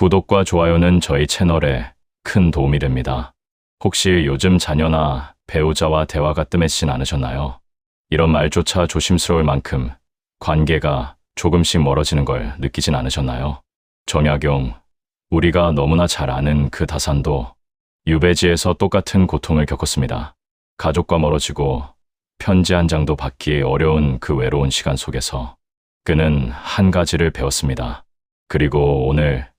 구독과 좋아요는 저희 채널에 큰 도움이 됩니다. 혹시 요즘 자녀나 배우자와 대화가 뜸해지진 않으셨나요? 이런 말조차 조심스러울 만큼 관계가 조금씩 멀어지는 걸 느끼진 않으셨나요? 정약용, 우리가 너무나 잘 아는 그 다산도 유배지에서 똑같은 고통을 겪었습니다. 가족과 멀어지고 편지 한 장도 받기 어려운 그 외로운 시간 속에서 그는 한 가지를 배웠습니다. 그리고 오늘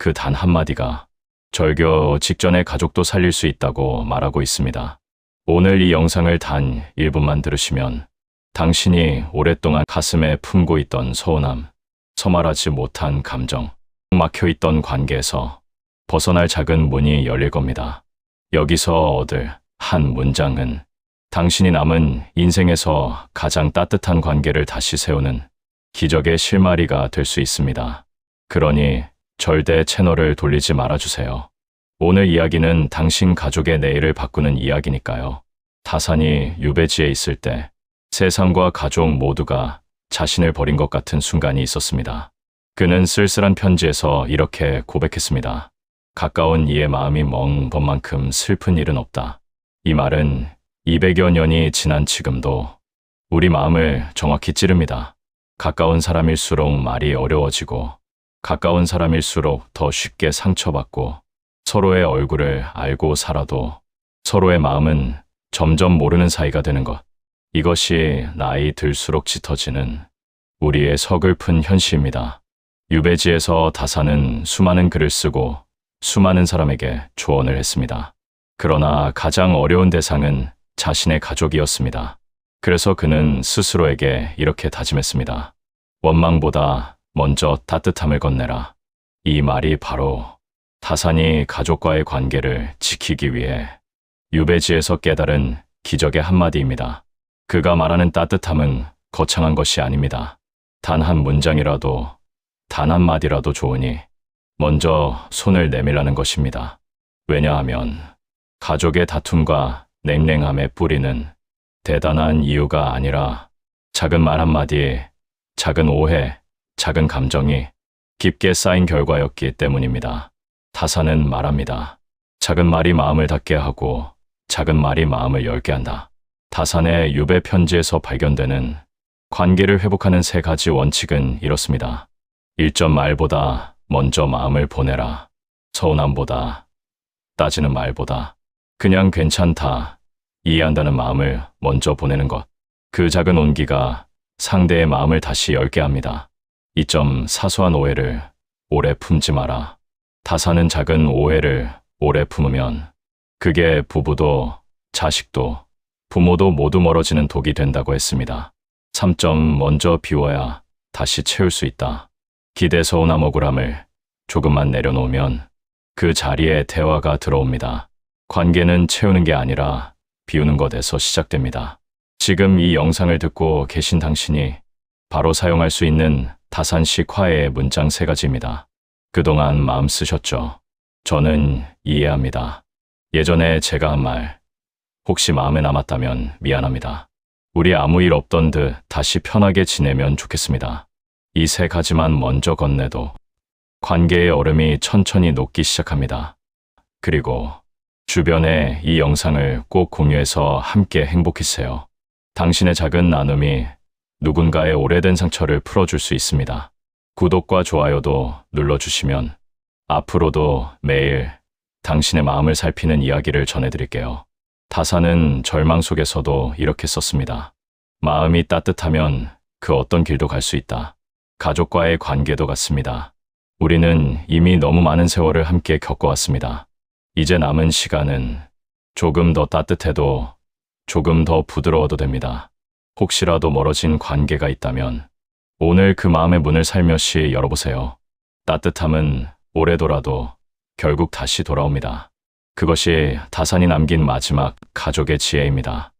그 단 한마디가 절교 직전에 가족도 살릴 수 있다고 말하고 있습니다. 오늘 이 영상을 단 1분만 들으시면 당신이 오랫동안 가슴에 품고 있던 서운함, 서말하지 못한 감정, 막혀 있던 관계에서 벗어날 작은 문이 열릴 겁니다. 여기서 얻을 한 문장은 당신이 남은 인생에서 가장 따뜻한 관계를 다시 세우는 기적의 실마리가 될 수 있습니다. 그러니 절대 채널을 돌리지 말아주세요. 오늘 이야기는 당신 가족의 내일을 바꾸는 이야기니까요. 다산이 유배지에 있을 때 세상과 가족 모두가 자신을 버린 것 같은 순간이 있었습니다. 그는 쓸쓸한 편지에서 이렇게 고백했습니다. 가까운 이의 마음이 멍본 만큼 슬픈 일은 없다. 이 말은 200여 년이 지난 지금도 우리 마음을 정확히 찌릅니다. 가까운 사람일수록 말이 어려워지고 가까운 사람일수록 더 쉽게 상처받고 서로의 얼굴을 알고 살아도 서로의 마음은 점점 모르는 사이가 되는 것. 이것이 나이 들수록 짙어지는 우리의 서글픈 현실입니다. 유배지에서 다사는 수많은 글을 쓰고 수많은 사람에게 조언을 했습니다. 그러나 가장 어려운 대상은 자신의 가족이었습니다. 그래서 그는 스스로에게 이렇게 다짐했습니다. 원망보다 먼저 따뜻함을 건네라. 이 말이 바로 타산이 가족과의 관계를 지키기 위해 유배지에서 깨달은 기적의 한마디입니다. 그가 말하는 따뜻함은 거창한 것이 아닙니다. 단 한 문장이라도, 단 한마디라도 좋으니 먼저 손을 내밀라는 것입니다. 왜냐하면 가족의 다툼과 냉랭함의 뿌리는 대단한 이유가 아니라 작은 말 한마디, 작은 오해, 작은 감정이 깊게 쌓인 결과였기 때문입니다. 타사는 말합니다. 작은 말이 마음을 닫게 하고 작은 말이 마음을 열게 한다. 타산의 유배 편지에서 발견되는 관계를 회복하는 세 가지 원칙은 이렇습니다. 1점 말보다 먼저 마음을 보내라. 서운함보다 따지는 말보다 그냥 괜찮다. 이해한다는 마음을 먼저 보내는 것. 그 작은 온기가 상대의 마음을 다시 열게 합니다. 이 점 사소한 오해를 오래 품지 마라. 다사는 작은 오해를 오래 품으면 그게 부부도 자식도 부모도 모두 멀어지는 독이 된다고 했습니다. 3점 먼저 비워야 다시 채울 수 있다. 기대 서운함 억울함을 조금만 내려놓으면 그 자리에 대화가 들어옵니다. 관계는 채우는 게 아니라 비우는 것에서 시작됩니다. 지금 이 영상을 듣고 계신 당신이 바로 사용할 수 있는 다산식 화해의 문장 세 가지입니다. 그동안 마음 쓰셨죠? 저는 이해합니다. 예전에 제가 한 말, 혹시 마음에 남았다면 미안합니다. 우리 아무 일 없던 듯 다시 편하게 지내면 좋겠습니다. 이 세 가지만 먼저 건네도 관계의 얼음이 천천히 녹기 시작합니다. 그리고 주변에 이 영상을 꼭 공유해서 함께 행복해세요. 당신의 작은 나눔이 누군가의 오래된 상처를 풀어줄 수 있습니다. 구독과 좋아요도 눌러주시면 앞으로도 매일 당신의 마음을 살피는 이야기를 전해드릴게요. 다사는 절망 속에서도 이렇게 썼습니다. 마음이 따뜻하면 그 어떤 길도 갈 수 있다. 가족과의 관계도 같습니다. 우리는 이미 너무 많은 세월을 함께 겪어왔습니다. 이제 남은 시간은 조금 더 따뜻해도 조금 더 부드러워도 됩니다. 혹시라도 멀어진 관계가 있다면 오늘 그 마음의 문을 살며시 열어보세요. 따뜻함은 오래도라도 결국 다시 돌아옵니다. 그것이 다산이 남긴 마지막 가족의 지혜입니다.